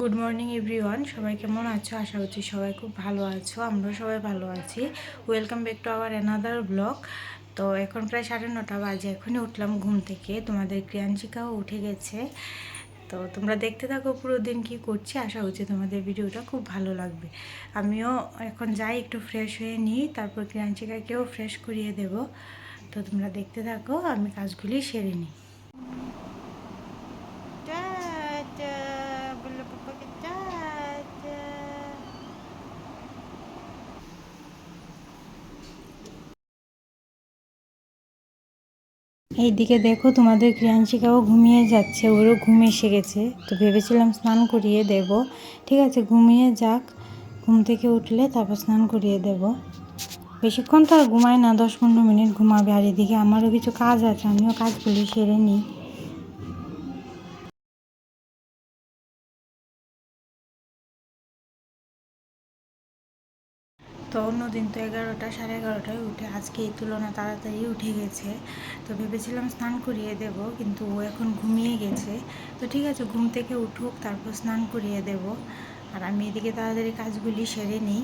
Good morning everyone সবাই কেমন আছো? আশা করছি সবাই খুব ভালো আছো। আমরা সবাই ভালো আছি। Welcome back to our another blog তো এখন প্রায় সাড়ে নটা বাজে, এখনই উঠলাম ঘুম থেকে। তোমাদের ক্রিয়াঞ্চিকাও উঠে গেছে। তো তোমরা দেখতে থাকো পুরো দিন কী করছি। আশা করছি তোমাদের ভিডিওটা খুব ভালো লাগবে। আমিও এখন যাই একটু ফ্রেশ হয়ে নিই, তারপর ক্রিয়াঞ্চিকাকেও ফ্রেশ করিয়ে দেব। তো তোমরা দেখতে থাকো, আমি কাজগুলি সেরে নিই। এইদিকে দেখো তোমাদের ক্রিয়াংশিকাও ঘুমিয়ে যাচ্ছে, ওরও ঘুম এসে গেছে। তো ভেবেছিলাম স্নান করিয়ে দেব। ঠিক আছে, ঘুমিয়ে যাক, ঘুম থেকে উঠলে তারপর স্নান করিয়ে দেব। বেশিক্ষণ তো আর ঘুমায় না, দশ পনেরো মিনিট ঘুমাবে। আর এদিকে আমারও কিছু কাজ আছে, আমিও কাজগুলি সেরে নিই। তো অন্যদিন তো এগারোটা, সাড়ে এগারোটায় উঠে, আজকে এই তুলনা তাড়াতাড়ি উঠে গেছে। তো ভেবেছিলাম স্নান করিয়ে দেব, কিন্তু ও এখন ঘুমিয়ে গেছে। তো ঠিক আছে, ঘুম থেকে উঠুক, তারপর স্নান করিয়ে দেব। আর আমি এদিকে তাড়াতাড়ি কাজগুলি সেরে নিই।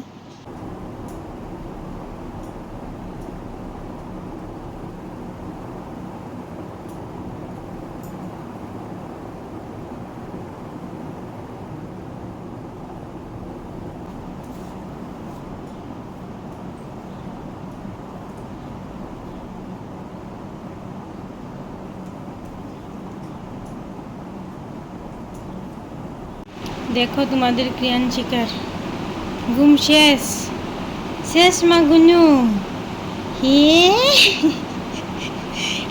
দেখো তোমাদের ক্রিয়ান শিকার। ঘুম শেষ। শেষ মা গুনু। হে।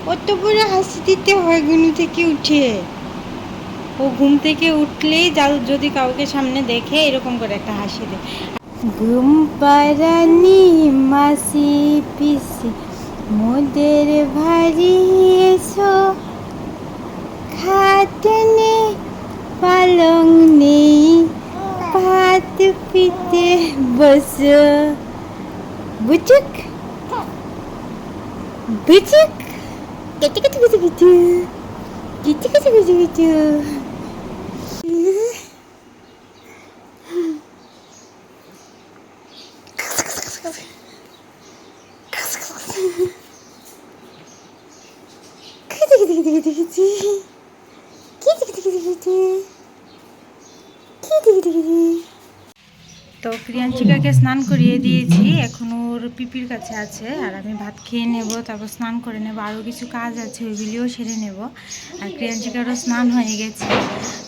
অত বড় হাসি দিতে হয় গুনু থেকে উঠে। ও ঘুম থেকে উঠলেই যদি কাউকে সামনে দেখে, এরকম করে একটা হাসি দেয়। ঘুম পারানি মাসি পিসি, মোদের ভারী এসো। খাটনে পালং নেই। Pite pite basah. Bucuk. Bucuk. Kecil kecil kecil kecil. Kecil kecil kecil kecil. Kecil kecil kecil kecil kecil. Kecil kecil kecil kecil. Kecil kecil kecil. তো প্রিয়াঞ্চিকাকে স্নান করিয়ে দিয়েছি। এখন ওর পিপির কাছে আছে আর আমি ভাত খেয়ে নেব, তারপর স্নান করে নেব। আরও কিছু কাজ আছে ওইগুলিও সেরে নেব। আর প্রিয়াঞ্চিকারও স্নান হয়ে গেছে।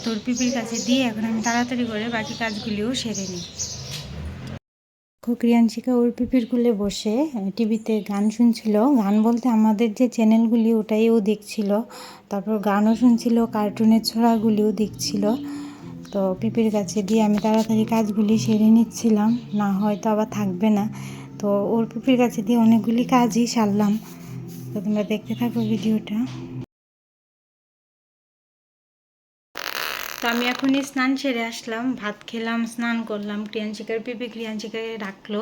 তোর পিপির কাছে দিয়ে এখন আমি তাড়াতাড়ি করে বাকি কাজগুলিও সেরে নিই। ক্রিয়াঞ্চিকা ওর পিপির কুলে বসে টিভিতে গান শুনছিল। গান বলতে আমাদের যে চ্যানেলগুলি, ওটাই ও দেখছিল। তারপর গানও শুনছিল, কার্টুনের ছড়াগুলিও দেখছিল। তো পিপির কাছে দিয়ে আমি তাড়াতাড়ি কাজগুলি সেরে নিচ্ছিলাম, না হয়তো আবার থাকবে না। তো ওর পিপির কাছে দিয়ে অনেকগুলি কাজই সারলাম। তো তোমরা দেখতে থাকো ভিডিওটা। তো আমি এখনই স্নান সেরে আসলাম, ভাত খেলাম, স্নান করলাম ক্রিয়াঞ্চিকার পিপি ক্রিয়াঞ্চিকাকে ডাকলো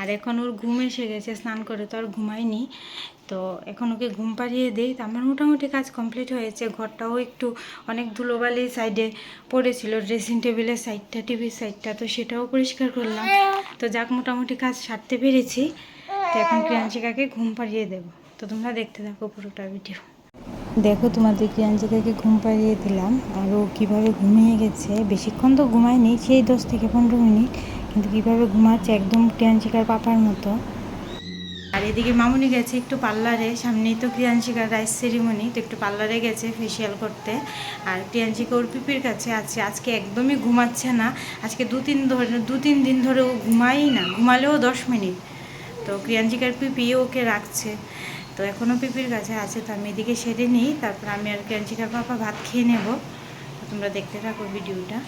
আর এখন ওর ঘুম এসে গেছে, স্নান করে তো আর ঘুমায়নি। তো এখন ওকে ঘুম পাড়িয়ে দিই। তো আমার মোটামুটি কাজ কমপ্লিট হয়েছে। ঘরটাও একটু অনেক ধুলোবালি সাইডে পড়েছিল, ড্রেসিং টেবিলের সাইডটা, টিভির সাইডটা, তো সেটাও পরিষ্কার করলাম। তো যাক, মোটামুটি কাজ সারতে পেরেছি। তো এখন ক্রিয়াঞ্চিকাকে ঘুম পাড়িয়ে দেবো। তো তোমরা দেখতে থাকো পুরোটা ভিডিও। দেখো, তোমাদের ক্রিয়াঞ্চিকাকে ঘুম পাড়িয়ে দিলাম। আর ও কীভাবে ঘুমিয়ে গেছে, বেশিক্ষণ তো ঘুমায়নি, সেই দশ থেকে পনেরো মিনিট। কিন্তু কীভাবে ঘুমাচ্ছে, একদম ক্রিয়াঞ্চিকার পাপার মতো। আর এদিকে মামুনি গেছে একটু পার্লারে, সামনেই তো ক্রিয়াঞ্চিকার রাইস সেরিমনি, তো একটু পার্লারে গেছে ফেসিয়াল করতে। আর ক্রিয়াঞ্চিকা ওর পিপির কাছে আছে, আজকে একদমই ঘুমাচ্ছে না। আজকে দু তিন ধরে, দু তিন দিন ধরে ও ঘুমাই না, ঘুমালেও দশ মিনিট। তো ক্রিয়াঞ্চিকার পিপি ওকে রাখছে। তো এখনও পিপির কাছে আছে, তো আমি এদিকে সেরে নিই, তারপর আমি আর ক্রিয়াঞ্চিকার পাপা ভাত খেয়ে নেব। তোমরা দেখতে থাকো ভিডিওটা।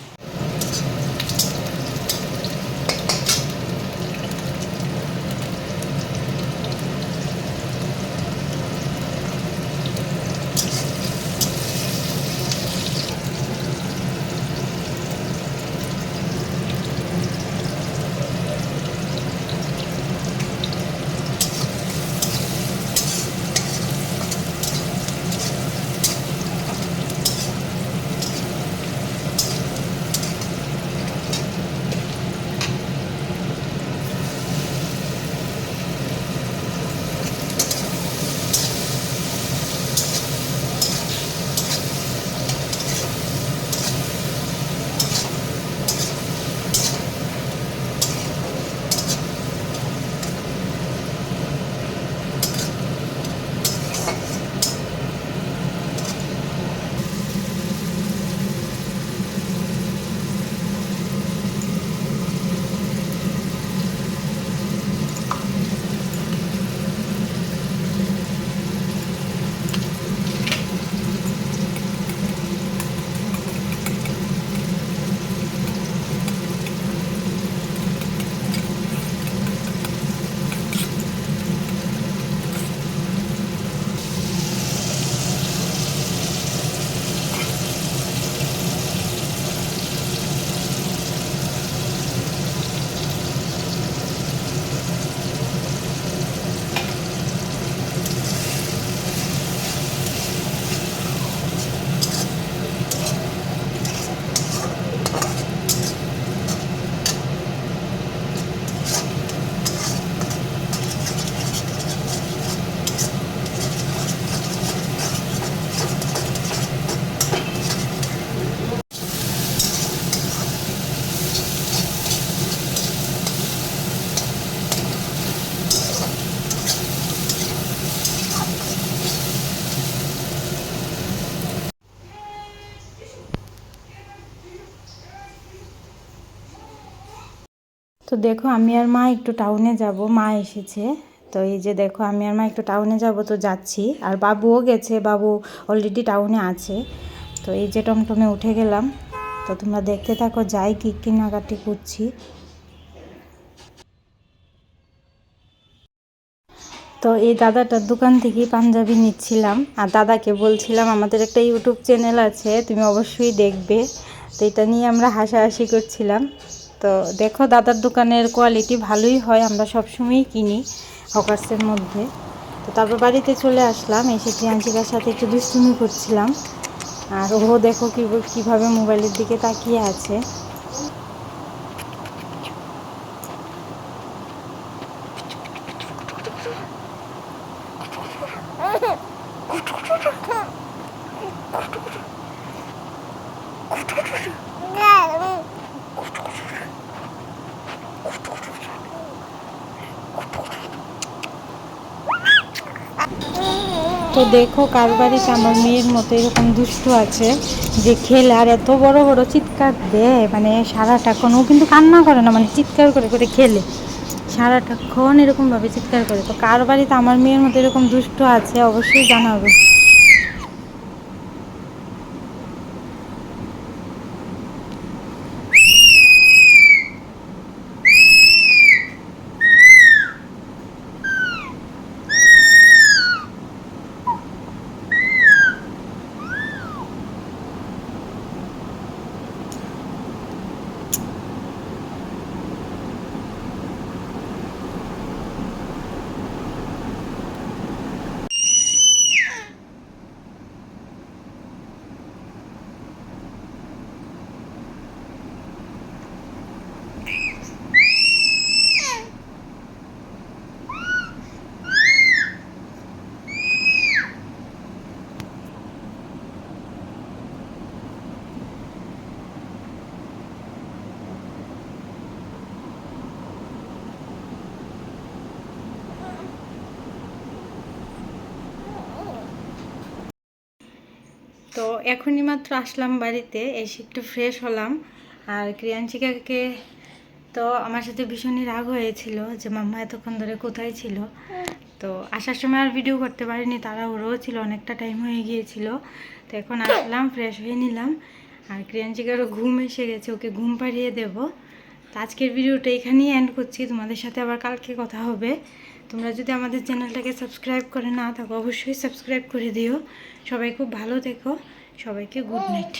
তো দেখো আমি আর মা একটু টাউনে যাব, মা এসেছে। তো এই যে দেখো আমি আর মা একটু টাউনে যাব তো যাচ্ছি। আর বাবুও গেছে, বাবু অলরেডি টাউনে আছে। তো এই যে টমটমে উঠে গেলাম। তো তোমরা দেখতে থাকো, যাই কী কেনাকাটি করছি। তো এই দাদাটার দোকান থেকে পাঞ্জাবি নিচ্ছিলাম। আর দাদাকে বলছিলাম, আমাদের একটা ইউটিউব চ্যানেল আছে, তুমি অবশ্যই দেখবে। তো এটা নিয়ে আমরা হাসাহাসি করছিলাম। তো দেখো দাদার দোকানের কোয়ালিটি ভালোই হয়, আমরা সবসময়ই কিনি হকার্সের মধ্যে। তো তারপর বাড়িতে চলে আসলাম, এসে প্রিয়াঙ্কিকার সাথে একটু দুষ্টুমি করছিলাম। আর ও দেখো কীভাবে মোবাইলের দিকে তাকিয়ে আছে। তো দেখো কার বাড়িতে আমার মেয়ের মতো এরকম দুষ্ট আছে যে খেলে আর এত বড় বড় চিৎকার দেয় মানে সারাটাক্ষণ ও কিন্তু কান্না করে না মানে চিৎকার করে করে খেলে। সারাটাক্ষণ এরকমভাবে চিৎকার করে। তো কার বাড়িতে আমার মেয়ের মতো এরকম দুষ্ট আছে অবশ্যই জানাবে। তো এখনই মাত্র আসলাম বাড়িতে, এসে একটু ফ্রেশ হলাম। আর ক্রিয়াঞ্চিকাকে তো আমার সাথে ভীষণই রাগ হয়েছিল যে মাম্মা এতক্ষণ ধরে কোথায় ছিল। তো আসার সময় আর ভিডিও করতে পারিনি তারা ওরও ছিল, অনেকটা টাইম হয়ে গিয়েছিল। তো এখন আসলাম ফ্রেশ হয়ে নিলাম। আর ক্রিয়াঞ্চিকারও ঘুম এসে গেছে, ওকে ঘুম পাড়িয়ে দেবো। তো আজকের ভিডিওটা এখানেই এন্ড করছি, তোমাদের সাথে আবার কালকে কথা হবে। তোমরা যদি আমাদের চ্যানেলটাকে সাবস্ক্রাইব করে না থাকো, অবশ্যই সাবস্ক্রাইব করে দিও। সবাই খুব ভালো থেকো। সবাইকে গুড নাইট।